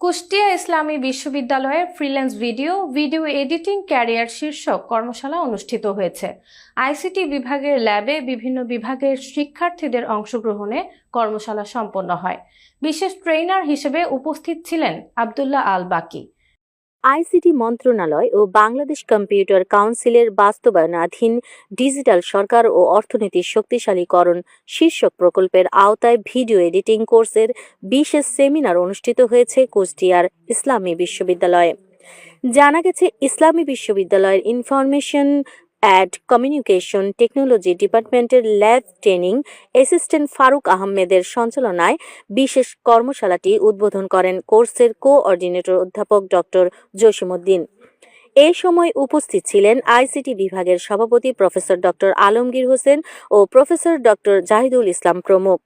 কুষ্টিয়া ইসলামী বিশ্ববিদ্যালয়ের freelance video video editing career শীর্ষক কর্মশালা অনুষ্ঠিত হয়েছে। আইসিটি বিভাগের ল্যাবে বিভিন্ন বিভাগের শিক্ষার্থীদের অংশগ্রহণে কর্মশালা সম্পন্ন হয়। বিশেষ ট্রেনার হিসেবে উপস্থিত ছিলেন আবদুল্লাহ আল বাকি আইসিটি মন্ত্রণালয় ও বাংলাদেশ কম্পিউটার কাউন্সিলের বাস্তবায়নাধীন ডিজিটাল সরকার ও অর্থনীতির শক্তিশালীকরণ শীর্ষক প্রকল্পের আওতায় ভিডিও এডিটিং কোর্সের বিশেষ সেমিনার অনুষ্ঠিত হয়েছে কুষ্টিয়ার ইসলামী বিশ্ববিদ্যালয়ে। জানা গেছে, ইসলামী বিশ্ববিদ্যালয়ের ইনফরমেশন অ্যাড কমিউনিকেশন টেকনোলজি ডিপার্টমেন্টের ল্যাব ট্রেনিং অ্যাসিস্ট্যান্ট ফারুক আহমেদের সঞ্চালনায় বিশেষ কর্মশালাটি উদ্বোধন করেন কোর্সের কোঅর্ডিনেটর অধ্যাপক ডক্টর জসিমউদ্দিন। এ সময় উপস্থিত ছিলেন আইসিটি বিভাগের সভাপতি প্রফেসর ডক্টর আলমগীর হোসেন ও প্রফেসর ডক্টর জাহিদুল ইসলাম প্রমুখ।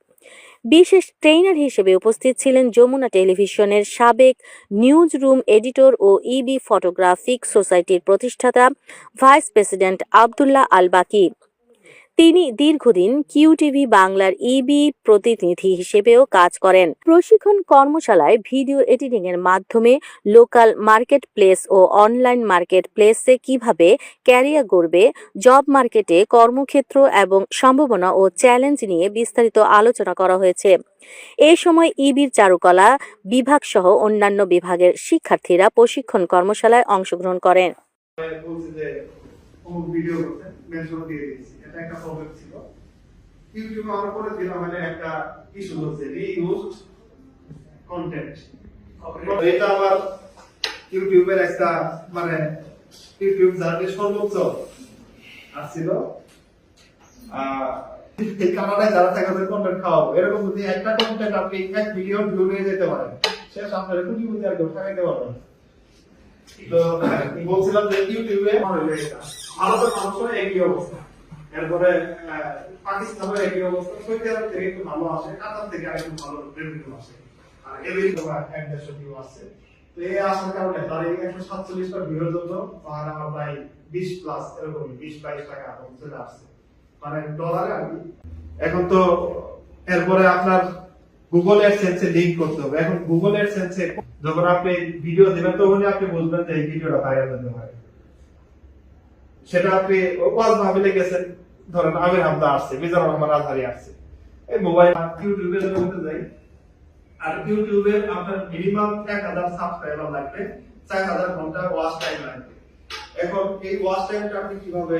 বিশেষ ট্রেইনার হিসেবে উপস্থিত ছিলেন যমুনা টেলিভিশনের সাবেক নিউজ রুম এডিটর ও ইবি ফটোগ্রাফিক সোসাইটির প্রতিষ্ঠাতা ভাইস প্রেসিডেন্ট আবদুল্লাহ আল বাকি তিনি দীর্ঘদিন কিউটিভি বাংলার ইবি প্রতিনিধি হিসেবেও কাজ করেন। প্রশিক্ষণ কর্মশালায় ভিডিও এডিটিং এর মাধ্যমে লোকাল মার্কেট প্লেস ও অনলাইন মার্কেট প্লেসে কীভাবে ক্যারিয়ার গড়বে, জব মার্কেটে কর্মক্ষেত্র এবং সম্ভাবনা ও চ্যালেঞ্জ নিয়ে বিস্তারিত আলোচনা করা হয়েছে। এ সময় ইবির চারুকলা বিভাগ সহ অন্যান্য বিভাগের শিক্ষার্থীরা প্রশিক্ষণ কর্মশালায় অংশগ্রহণ করেন। অমুক ভিডিও করতে মেনশন দিয়ে দিয়েছি। এটা একটা প্রবলেম ছিল। ইউটিউবে আমরা করে দিলাম মানে একটা ইস্যু হচ্ছে রিইউজড কন্টেন্ট এটা আমার ইউটিউবের একটা মানে ইউটিউব জার্নি সর্বোচ্চ আসছিল এই কানাডায় যারা থাকে তাদের কন্টেন্ট খাওয়াবো। এরকম যদি একটা কন্টেন্ট আপনি এক ভিডিও ভিউ নিয়ে যেতে পারেন শেষ আপনার কোটিপতি আর কেউ ঠকাইতে পারবেন। বলছিলাম যে ইউটিউবে ভারতের মানুষের একই অবস্থা। এরপরে পাকিস্তানের একই অবস্থা, সৌদি থেকে একটু ভালো আসে কাতার থেকে ভালো রেভিনিউ আসে আর এক দেড়শো আসছে তো এই আসার কারণে তার এই একশো সাতচল্লিশটা জন্য আমার প্রায় বিশ প্লাস এরকম বিশ বাইশ টাকা চলে আসছে। মানে আর কি। এখন তো, এরপরে আপনার গুগল অ্যাডসেন্সে লিংক করতে হবে। এখন গুগল অ্যাডসেন্সে যখন আপনি ভিডিও দেবেন তখনই আপনি বুঝবেন যে এই ভিডিওটা ভাইরাল হতে পারে। সেটা আপনি ওয়াজ ভাবিলে গেছেন, ধরেন আমির হামদা আসছে, মিজানুর রহমান আজহারি আসছে। এই মোবাইল ইউটিউবে মধ্যে যাই। আর ইউটিউবে আপনার মিনিমাম এক হাজার সাবস্ক্রাইবার লাগবে, চার হাজার ঘণ্টা ওয়াচ টাইম লাগবে। এখন এই ওয়াচ টাইমটা আপনি কীভাবে